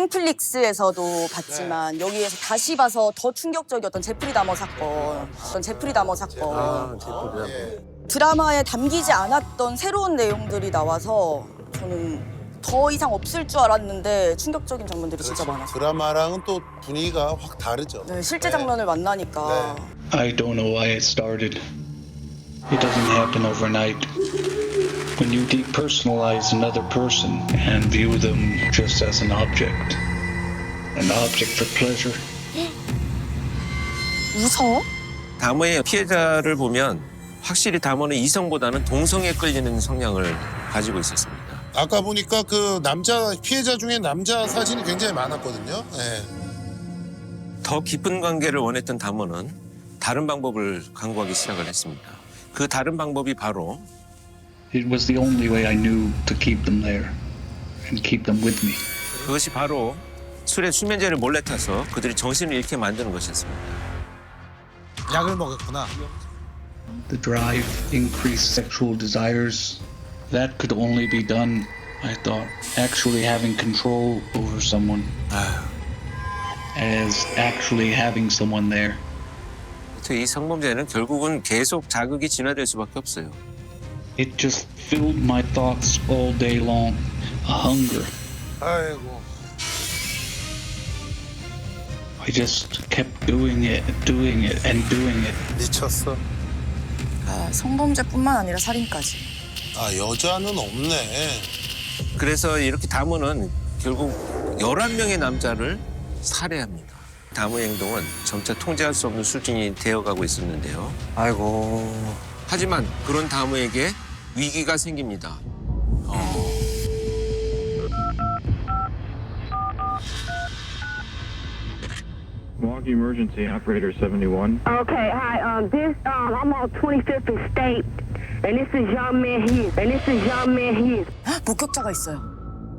땡플릭스에서도 봤지만 여기에서 다시 봐서 더 충격적이었던 제프리 다머 사건, 어떤 제프리 다머 사건 아, 제프리다. 드라마에 담기지 않았던 새로운 내용들이 나와서 저는 더 이상 없을 줄 알았는데 충격적인 장면들이 진짜 많았어요. 드라마랑은 또 분위기가 확 다르죠. 네, 실제 장면을 만나니까 I don't know why it started. It doesn't happen overnight. When you depersonalize another person and view them just as an object, an object for pleasure, 무서워? 다모의 피해자를 보면 확실히 다모는 이성보다는 동성에 끌리는 성향을 가지고 있었습니다. 아까 보니까 그 남자 피해자 중에 남자 사진이 굉장히 많았거든요. 예. 더 깊은 관계를 원했던 다모는 다른 방법을 강구하기 시작을 했습니다. 그 다른 방법이 바로 it was the only way I knew to keep them there and keep them with me. 그것이 바로 술에 수면제를 몰래 타서 그들이 정신을 잃게 만드는 것이었습니다. 약을 먹였구나. The drive, increased sexual desires, that could only be done, I thought, actually having control over someone, as actually having someone there. 이 성범죄는 결국은 계속 자극이 진화될 수밖에 없어요. It just filled my thoughts all day long. A hunger. 아이고. I just kept doing it, doing it, and doing it. 미쳤어. 아, 성범죄뿐만 아니라 살인까지. 아 여자는 없네. 그래서 이렇게 다모는 결국 11명의 남자를 살해합니다. 다모의 행동은 점차 통제할 수 없는 수준이 되어가고 있었는데요. 아이고. 하지만 그런 다모에게 위기가 생깁니다. Milwaukee Emergency Operator 71. Okay, hi. Um, this um, I'm on 25th and State, and this is young man here, and this is young man here, 헉, 목격자가 있어요.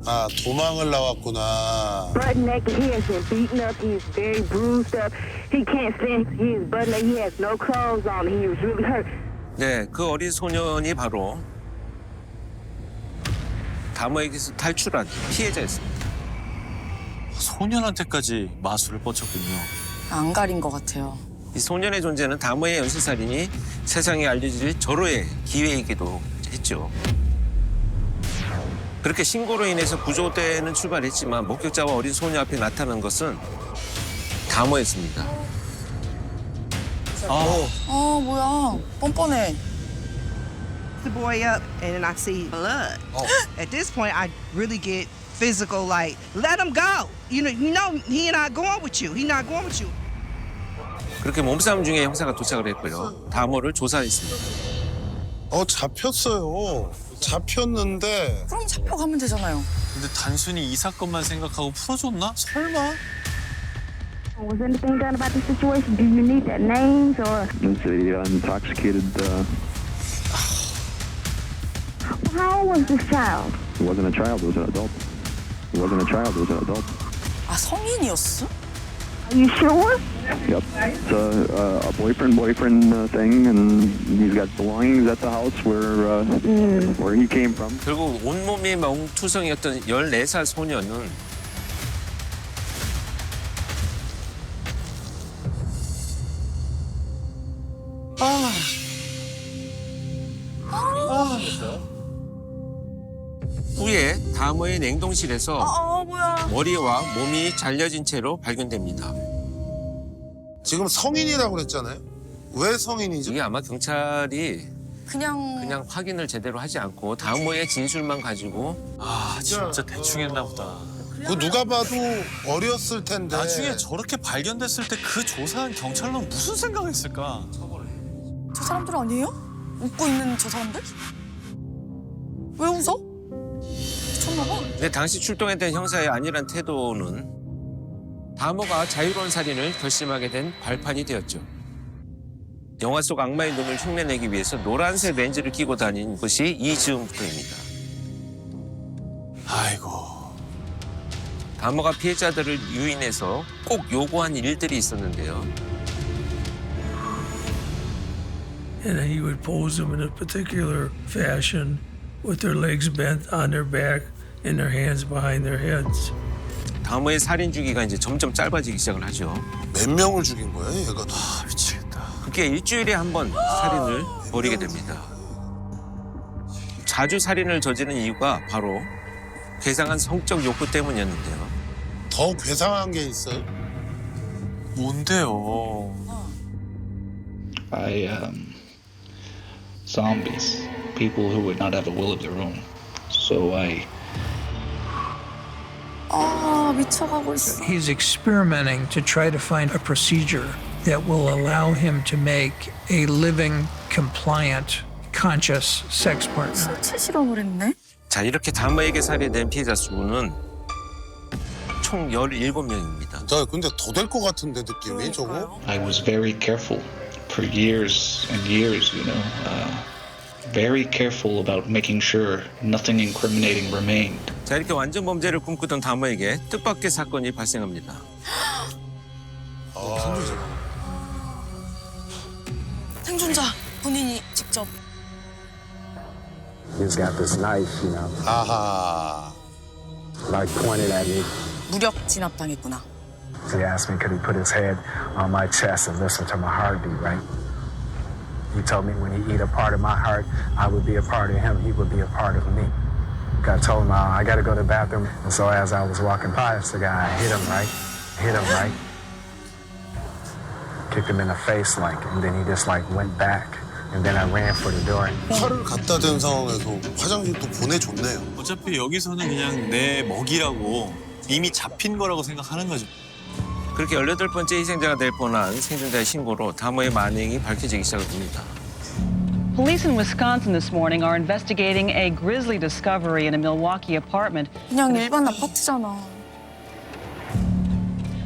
아 도망을 나왔구나. butt naked. He has been beaten up. He's very bruised up. He can't stand. He is butt naked. He has no clothes on. He was really hurt. 네, 그 어린 소년이 바로 다모에게서 탈출한 피해자였습니다. 소년한테까지 마술을 뻗쳤군요. 안 가린 것 같아요. 이 소년의 존재는 다모의 연쇄살인이 세상에 알려질 절호의 기회이기도 했죠. 그렇게 신고로 인해서 구조대는 출발했지만 목격자와 어린 소녀 앞에 나타난 것은 다모였습니다. 아, 아 뭐야 뻔뻔해. the boy up and then I see blood. At this point, I really get physical. Like, let him go. You know, you know, he not going with you. He not going with you. 그렇게 몸싸움 중에 형사가 도착을 했고요. 다모를 조사했습니다. 어 잡혔어요. 잡혔는데 그럼 잡혀가면 되잖아요. 근데 단순히 이 사건만 생각하고 풀어줬나? 설마? Was anything done about the situation? Do you need their names or? It's a uh, intoxicated. Uh, How old was this child? it wasn't a child. It was an adult. It wasn't a child. It was an adult. 아 성인이었어? Are you sure? Yep. It's a, a, a boyfriend boyfriend uh, thing, and he's got belongings at the house where uh, where he came from. 결국 온몸이 멍투성이었던 14살 소녀는 다모의 냉동실에서 아 뭐야? 머리와 몸이 잘려진 채로 발견됩니다. 지금 성인이라고 그랬잖아요. 왜 성인이죠? 이게 아마 경찰이 그냥 그냥 확인을 제대로 하지 않고 다모의 진술만 가지고 아, 진짜 대충 했나 보다. 그 누가 봐도 어렸을 텐데. 나중에 저렇게 발견됐을 때 그 조사한 경찰은 무슨 생각했을까? 저 사람들 아니에요? 웃고 있는 저 사람들? 왜 웃어? 근데 당시 출동했던 형사의 안일한 태도는 다모가 자유로운 살인을 결심하게 된 발판이 되었죠. 영화 속 악마의 눈을 흉내내기 위해서 노란색 렌즈를 끼고 다닌 것이 이 즈음부터입니다. 아이고. 다모가 피해자들을 유인해서 꼭 요구한 일들이 있었는데요. and he would pose them in a particular fashion with their legs bent on their back and their hands behind their heads. 다모의 살인 주기가 이제 점점 짧아지기 시작을 하죠. 몇 명을 죽인 거야 얘가 다. 아 미치겠다. 그게 일주일에 한 번 살인을 벌이게 됩니다. 자주 살인을 저지른 이유가 바로 괴상한 성적 욕구 때문이었는데요. 더 괴상한 게 있어요? 뭔데요? by um, zombies, people who would not have a will of their own. So I 아 미쳐가고 있어. He's experimenting to try to find a procedure that will allow him to make a living, compliant, conscious sex partner. 실체 실험을 했네. 자, 이렇게 다모에게 살해된 피해자 수는 총 17명입니다. 나 근데 더 될 것 같은데 느낌이 저거? I was very careful for years and years, you know, uh, very careful about making sure nothing incriminating remained. 자, 이렇게 완전 범죄를 꿈꾸던 다모에게 뜻밖의 사건이 발생합니다. 생존자 본인이 직접 He's got this knife, you know, 아하. like pointed at me. 무력 진압당했구나. He asked me, could he put his head on my chest and listen to my heartbeat, right? He told me when he eat a part of my heart, I would be a part of him. He would be a part of me. I told him, uh, I got to go to the bathroom. And so as I was walking past the guy, I hit him right, hit him right, kicked him in the face like, and then he just like went back. And then I ran for the door. 칼을 갖다 댄 상황에서 화장실 또 보내줬네요. 어차피 여기서는 그냥 내 먹이라고 이미 잡힌 거라고 생각하는 거죠. 그렇게 18번째 희생자가 될 뻔한 생존자의 신고로 다모의 만행이 밝혀지기 시작합니다. Police in Wisconsin this morning are investigating a grisly discovery in a Milwaukee apartment. 그냥 일반 아파트잖아.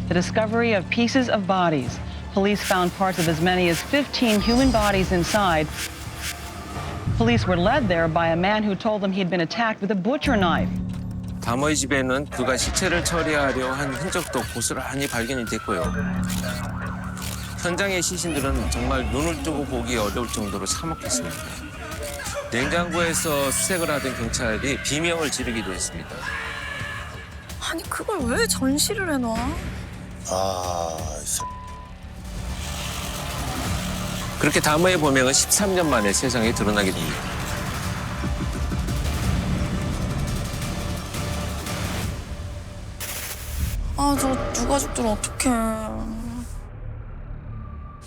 The discovery of pieces of bodies. Police found parts of as many as 15 human bodies inside. Police were led there by a man who told them he'd been attacked with a butcher knife. 다모의 집에는 그가 시체를 처리하려 한 흔적도 고스란히 발견이 됐고요. 현장의 시신들은 정말 눈을 뜨고 보기 어려울 정도로 참혹했습니다. 냉장고에서 수색을 하던 경찰이 비명을 지르기도 했습니다. 아니 그걸 왜 전시를 해놔? 아, 이 새- 그렇게 다모의 범행은 13년 만에 세상에 드러나게 됩니다. 아저 유가족들은 어떡해.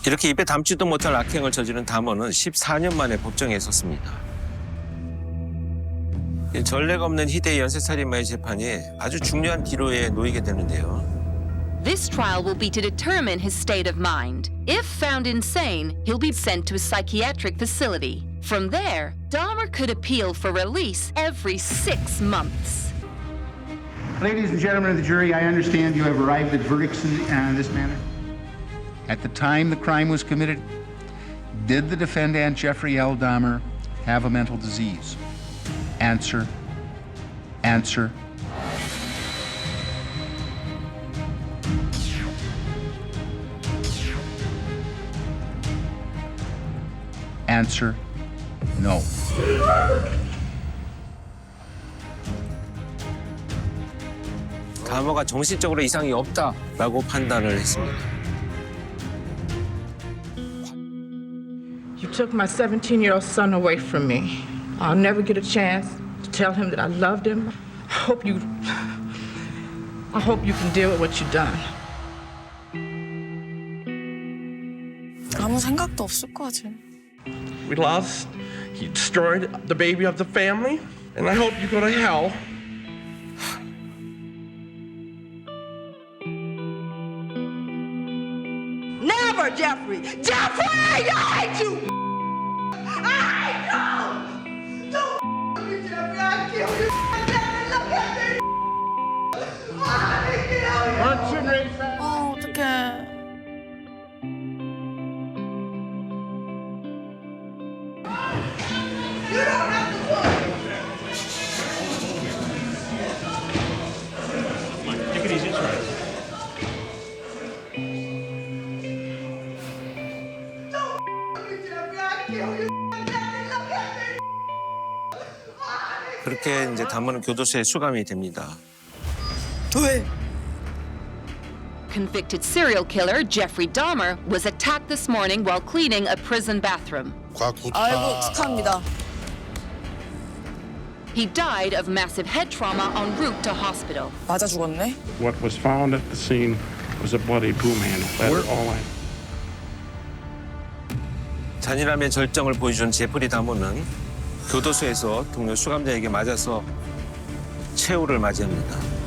이렇게 입에 담지도 못할 악행을 저지른 다모는 14년 만에 법정에 섰습니다. 이 전례가 없는 희대의 연쇄살인마의 재판이 아주 중요한 기로에 놓이게 되는데요. This trial will be to determine his state of mind. If found insane, he'll be sent to a psychiatric facility. From there, Dahmer could appeal for release every six months. Ladies and gentlemen of the jury, I understand you have arrived at verdicts in uh, this manner. At the time the crime was committed, did the defendant Jeffrey L. Dahmer have a mental disease? Answer. Answer. Answer. No. 다모가 정신적으로 이상이 없다라고 판단을 했습니다. You took my 17 year old son away from me. I'll never get a chance to tell him that I loved him. I hope you. I hope you can deal with what you've done. 아무 생각도 없을 거지. We lost. He destroyed the baby of the family, and I hope you go to hell. Jeffrey. Jeffrey, I hate you. 그렇게 이제 다모는 교도소에 수감이 됩니다. 왜? Convicted serial killer Jeffrey Dahmer was attacked this morning while cleaning a prison bathroom. 아이고 축하합니다. He died of massive head trauma en route to hospital. 맞아 죽었네. What was found at the scene was a bloody boom handle. That is all I 잔인함의 절정을 보여준 제프리 다모는 교도소에서 동료 수감자에게 맞아서 최후를 맞이합니다.